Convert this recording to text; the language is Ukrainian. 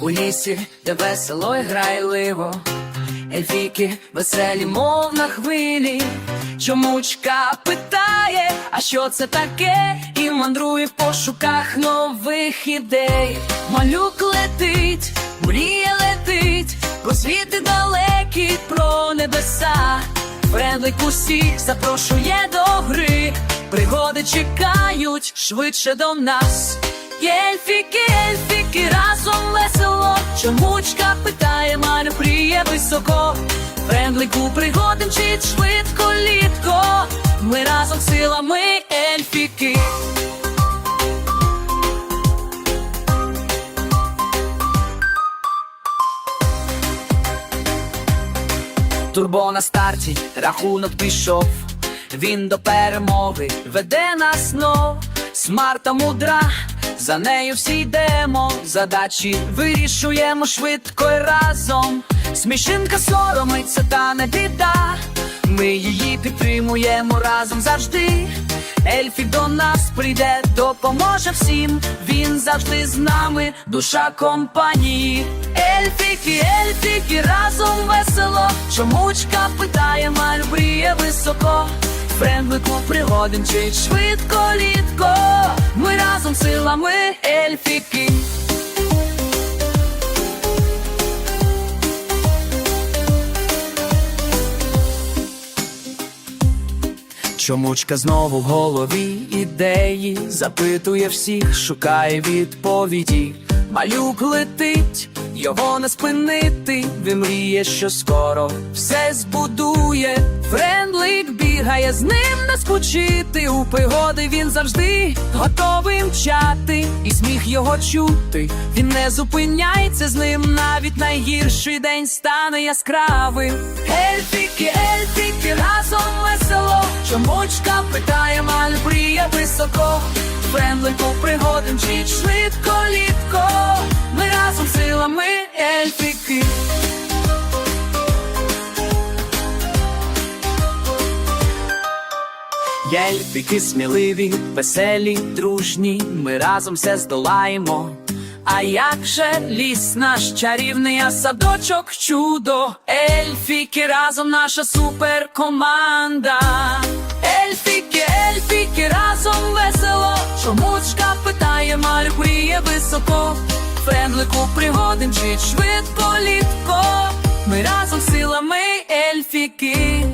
у лісі, де весело і грайливо. Ельфіки веселі, мов на хвилі. Чомучка питає, а що це таке? І мандрує в пошуках нових ідей. Малюк летить, мрія летить, про світи далекі, про небеса. Френдлик усіх запрошує до гри. Пригоди чекають швидше до нас. Ельфіки, ельфіки, разом весело. Чомучка питає, малю пріє високо. Френдлику пригоди мчить швидко літко. Ми разом силами ельфіки. Турбо на старті, рахунок пішов. Він до перемоги веде нас знов. Смарта мудра, за нею всі йдемо. Задачі вирішуємо швидко і разом. Смішинка соромиться, та не біда. Ми її підтримуємо разом завжди. Ельфік до нас прийде, допоможе всім. Він завжди з нами, душа компанії. Ельфіки, ельфіки, разом весело. Чомучка питає, маль мріє високо. Френдлику пригодин чить швидко літко. Ми разом силами ельфіки. Чомучка знову в голові ідеї, запитує всіх, шукає відповіді. Малюк летить, його не спинити. Він мріє, що скоро все збудує. Френдлик з ним не скучити. У пригоди він завжди готовий мчати, і сміх його чути. Він не зупиняється з ним, навіть найгірший день стане яскравим. Ельфіки, ельфіки, разом весело. Чомучка питає, маль мріє високо. Френдлику пригоди мчить швидко літко. Єльфіки сміливі, веселі, дружні, ми разом все здолаємо. А як же ліс наш чарівний, а садочок чудо, ельфіки разом наша суперкоманда. Ельфіки, ельфіки, разом весело. Чомучка питає, малюк мріє високо. Френдлику пригоди мчить швидко літко. Ми разом силами ельфіки.